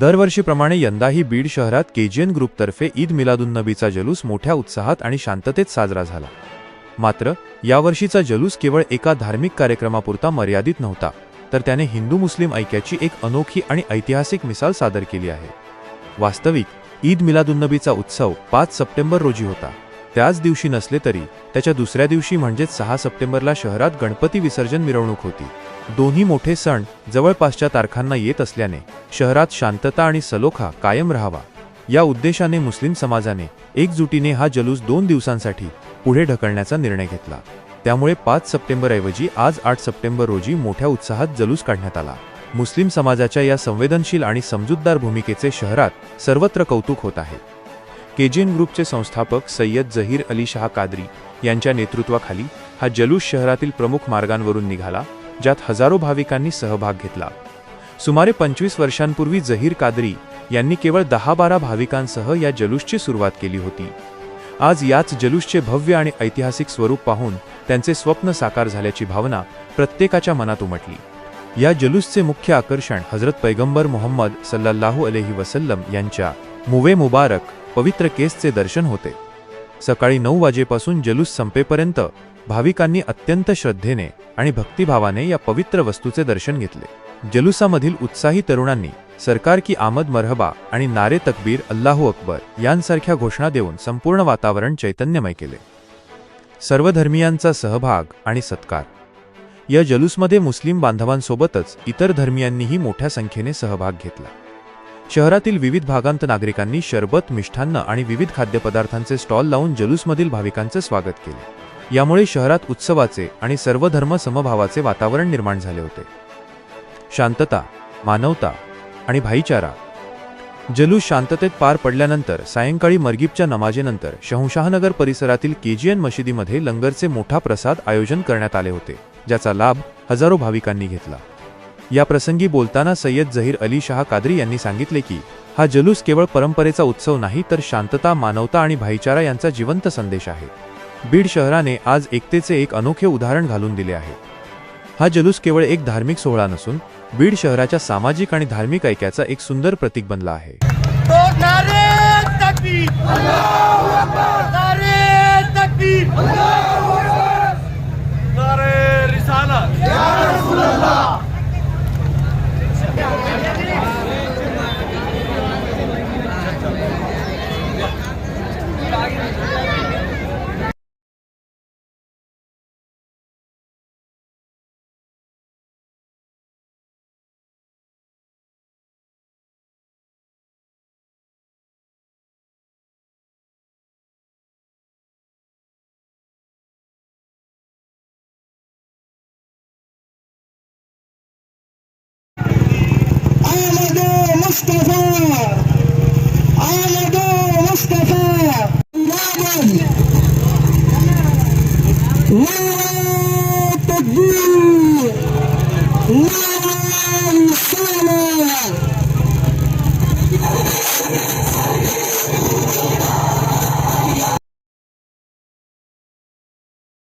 दरवर्षीप्रमाणे यंदाही बीड शहरात केजीएन ग्रुपतर्फे ईद मिलादुन्नबीचा जलूस मोठ्या उत्साहात आणि शांततेत साजरा झाला. मात्र यावर्षीचा जलूस केवळ एका धार्मिक कार्यक्रमापुरता मर्यादित नव्हता तर त्याने हिंदू मुस्लिम ऐक्याची एक अनोखी आणि ऐतिहासिक मिसाल सादर केली आहे. वास्तविक ईद मिलादुन्नबीचा उत्सव पाच सप्टेंबर रोजी होता. त्याच दिवशी नसले तरी त्याच्या दुसऱ्या दिवशी म्हणजेच सहा सप्टेंबरला शहरात गणपती विसर्जन मिरवणूक होती. दोन्ही मोठे सण जवळपासच्या तारखांना येत असल्याने शहरात शांतता आणि सलोखा कायम राहावा. या उद्देशाने मुस्लिम समाजाने एकजुटीने हा जलूस दोन दिवसांसाठी पुढे ढकलण्याचा निर्णय घेतला. त्यामुळे पाच सप्टेंबरऐवजी आज आठ सप्टेंबर रोजी मोठ्या उत्साहात जलूस काढण्यात आला. मुस्लिम समाजाच्या या संवेदनशील आणि समजूतदार भूमिकेचे शहरात सर्वत्र कौतुक होत आहे. केजेन ग्रुपचे संस्थापक सय्यद जहीर अली शाह कादरी यांच्या नेतृत्वाखाली हा जलूस शहरातील प्रमुख मार्गांवरून निघाला ज्यात हजारो भाविकांनी सहभाग घेतला. सुमारे पंचवीस वर्षांपूर्वी जहीर कादरी यांनी केवळ दहा बारा भाविकांसह या जलूसची सुरुवात केली होती. आज याच जलूसचे भव्य आणि ऐतिहासिक स्वरूप पाहून त्यांचे स्वप्न साकार झाल्याची भावना प्रत्येकाच्या मनात उमटली. या जलूसचे मुख्य आकर्षण हजरत पैगंबर मोहम्मद सल्लल्लाहु अलेही वसल्लम यांच्या मुवे मुबारक पवित्र केसचे दर्शन होते. सकाळी नऊ वाजेपासून जलूस संपेपर्यंत भाविकांनी अत्यंत श्रद्धेने आणि भक्तिभावाने या पवित्र वस्तूचे दर्शन घेतले. जलुसामधील उत्साही तरुणांनी सरकार की आमद मरहबा आणि नारे तकबीर अल्लाहू अकबर यांसारख्या घोषणा देऊन संपूर्ण वातावरण चैतन्यमय केले. सर्वधर्मियांचा सहभाग आणि सत्कार. या जलूसमध्ये मुस्लिम बांधवांसोबतच इतर धर्मियांनीही मोठ्या संख्येने सहभाग घेतला. शहरातील विविध भागांत नागरिकांनी शरबत मिष्ठान्न आणि विविध खाद्यपदार्थांचे स्टॉल लावून जलूसमधील भाविकांचे स्वागत केले. यामुळे शहरात उत्सवाचे आणि सर्वधर्म समभावाचे वातावरण निर्माण झाले होते. शांतता मानवता आणि भाईचारा. जलूस शांततेत पार पडल्यानंतर सायंकाळी मरगीबच्या नमाजेनंतर शहंशाहनगर परिसरातील केजीएन मशिदीमध्ये लंगरचे मोठा प्रसाद आयोजन करण्यात आले होते ज्याचा लाभ हजारो भाविकांनी घेतला. या प्रसंगी बोलताना सय्यद जहीर अली शाह कादरी यांनी सांगितले की हा जलूस केवळ परंपरेचा उत्सव नाही तर शांतता मानवता आणि भाईचारा यांचा जिवंत संदेश आहे. बीड शहराने आज एकतेचे एक अनोखे उदाहरण घालून दिले आहे. हा जलूस केवळ एक धार्मिक सोहळा नसून बीड शहराच्या सामाजिक आणि धार्मिक ऐक्याचा एक सुंदर प्रतीक बनला आहे Allah! Mustafa. Aladu Mustafa. Laban. Laban. Laban. Laban. Laban.